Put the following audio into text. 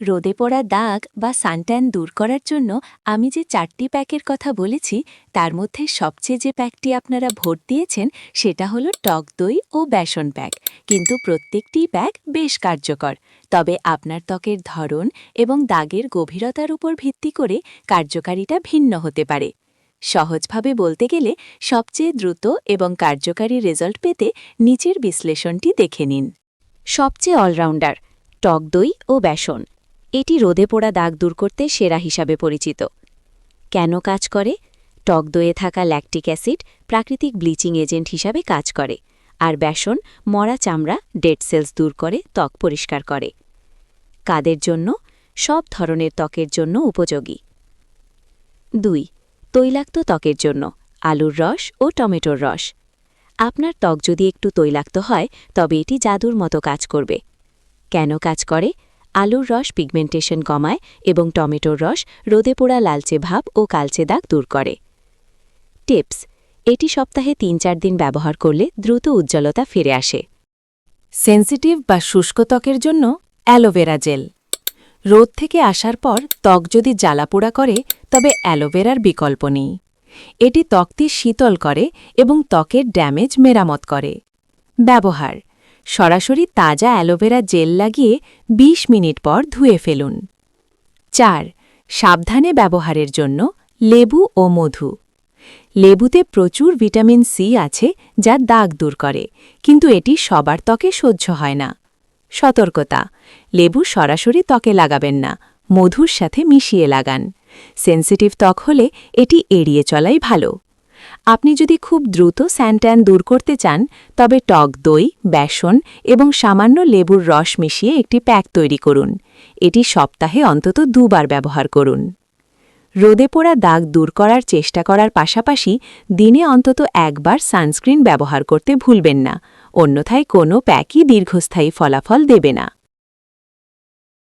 রোদে পড়া দাগ বা সানট্যান দূর করার জন্য আমি যে চারটি প্যাকের কথা বলেছি, তার মধ্যে সবচেয়ে যে প্যাকটি আপনারা ভোট দিয়েছেন, সেটা হলো টক দই ও বেসন প্যাক। কিন্তু প্রত্যেকটি প্যাক বেশ কার্যকর। তবে আপনার ত্বকের ধরন এবং দাগের গভীরতার উপর ভিত্তি করে কার্যকারিতা ভিন্ন হতে পারে। সহজভাবে বলতে গেলে, সবচেয়ে দ্রুত এবং কার্যকারী রেজাল্ট পেতে নিচের বিশ্লেষণটি দেখে নিন। সবচেয়ে অলরাউন্ডার, টক দই ও বেসন। এটি রোদে পোড়া দাগ দূর করতে সেরা হিসাবে পরিচিত। কেন কাজ করে? টক দয়ে থাকা ল্যাকটিক অ্যাসিড প্রাকৃতিক ব্লিচিং এজেন্ট হিসাবে কাজ করে, আর বেসন, মরা চামড়া ডেড সেলস দূর করে ত্বক পরিষ্কার করে। কাদের জন্য? সব ধরনের ত্বকের জন্য উপযোগী। দুই, তৈলাক্ত ত্বকের জন্য, আলুর রস ও টমেটোর রস। আপনার ত্বক যদি একটু তৈলাক্ত হয়, তবে এটি জাদুর মতো কাজ করবে। কেন কাজ করে? আলুর রস পিগমেন্টেশন কমায় এবং টমেটোর রস রোদে পোড়া লালচে ভাব ও কালচে দাগ দূর করে। টিপস, এটি সপ্তাহে তিন চার দিন ব্যবহার করলে দ্রুত উজ্জ্বলতা ফিরে আসে। সেন্সিটিভ বা শুষ্ক ত্বকের জন্য অ্যালোভেরা জেল। রোদ থেকে আসার পর ত্বক যদি জ্বালাপোড়া করে, তবে অ্যালোভেরার বিকল্প নেই। এটি ত্বকটি শীতল করে এবং ত্বকের ড্যামেজ মেরামত করে। ব্যবহার সরাসরি তাজা অ্যালোভেরা জেল লাগিয়ে ২০ মিনিট পর ধুয়ে ফেলুন। চার, সাবধানে ব্যবহারের জন্য লেবু ও মধু। লেবুতে প্রচুর ভিটামিন সি আছে যা দাগ দূর করে, কিন্তু এটি সবার ত্বকে সহ্য হয় না। সতর্কতা, লেবু সরাসরি ত্বকে লাগাবেন না, মধুর সাথে মিশিয়ে লাগান। সেন্সিটিভ ত্বক হলে এটি এড়িয়ে চলাই ভালো। আপনি যদি খুব দ্রুত স্যানট্যান দূর করতে চান, তবে টক দই, বেসন এবং সামান্য লেবুর রস মিশিয়ে একটি প্যাক তৈরি করুন। এটি সপ্তাহে অন্তত দুবার ব্যবহার করুন। রোদে পোড়া দাগ দূর করার চেষ্টা করার পাশাপাশি দিনে অন্তত একবার সানস্ক্রিন ব্যবহার করতে ভুলবেন না, অন্যথায় কোনো প্যাকই দীর্ঘস্থায়ী ফলাফল দেবে না।